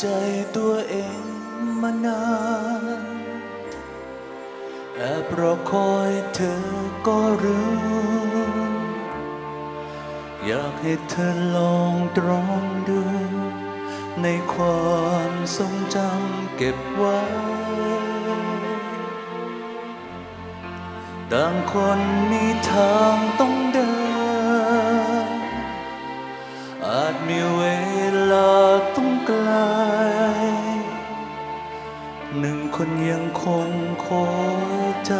ใจตัวเองมานานแอบรอคอยเธอก็รู้อยากให้เธอลองตรองดูในความทรงจำเก็บไว้ต่างคนมีทางต้องเดินอาจมี งคงคอยใจ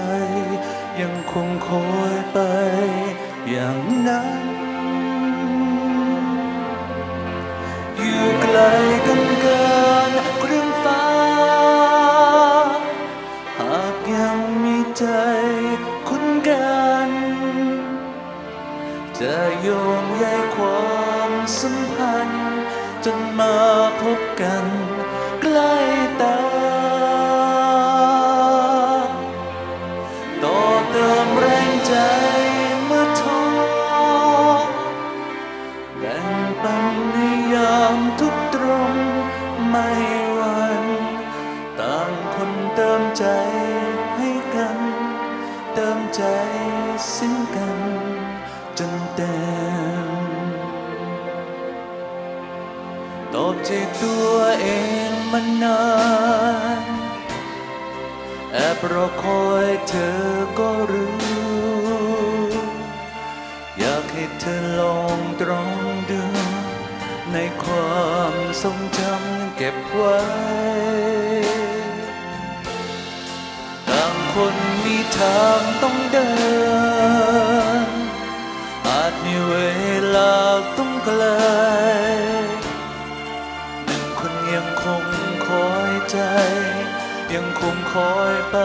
ยังคงคอยไป อย่างนั้น อยู่ไกลกันเกินครึ่งฟ้า หากยังมีใจคุ้นกัน จะโยงใยความสัมพันธ์ จนมาพบกันใกล้ ใจซึ่งกันจนเต็มตอบใจตัวเองมานานแอบรอคอยเธอก็รู้ อยากให้เธอลองตรองดูในความทรงจำเก็บไว้ คนมีทางต้องเดิน อาจมีเวลาต้องไกลหนึ่งคนยังคงคอยใจ ยังคงคอยไป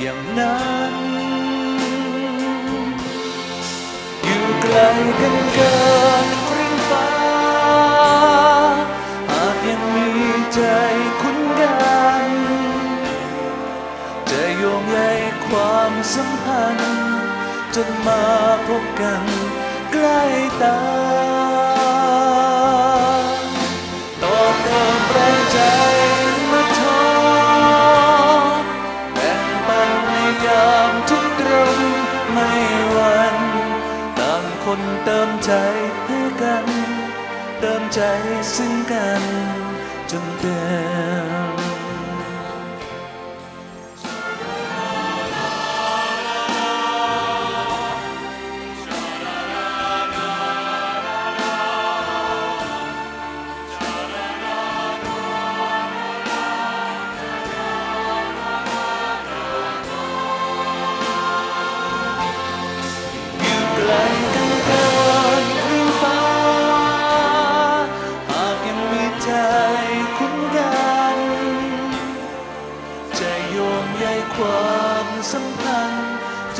อย่างนั้นอยู่ไกลกันเกิน ความสัมพันธ์จนมาพบกันใกล้ตาต่อเติมแรงใจมื่อท้อแบ่งปันในยามทุกตรงไม่วัน ต่างคนเติมใจให้กัน เติมใจซึ่งกันจนเต็ม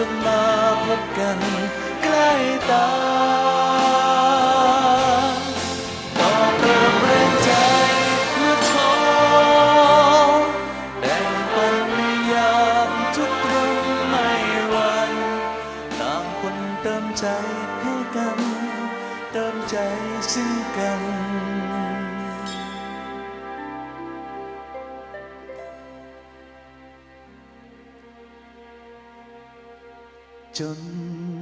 จนมาพบกันใกล้ตาต่อเติมแรงใจเมื่อท้อแบ่งปันในยามทุกตรงไม่วันต่างคนเติมใจให้กัน เติมใจซึ่งกัน chân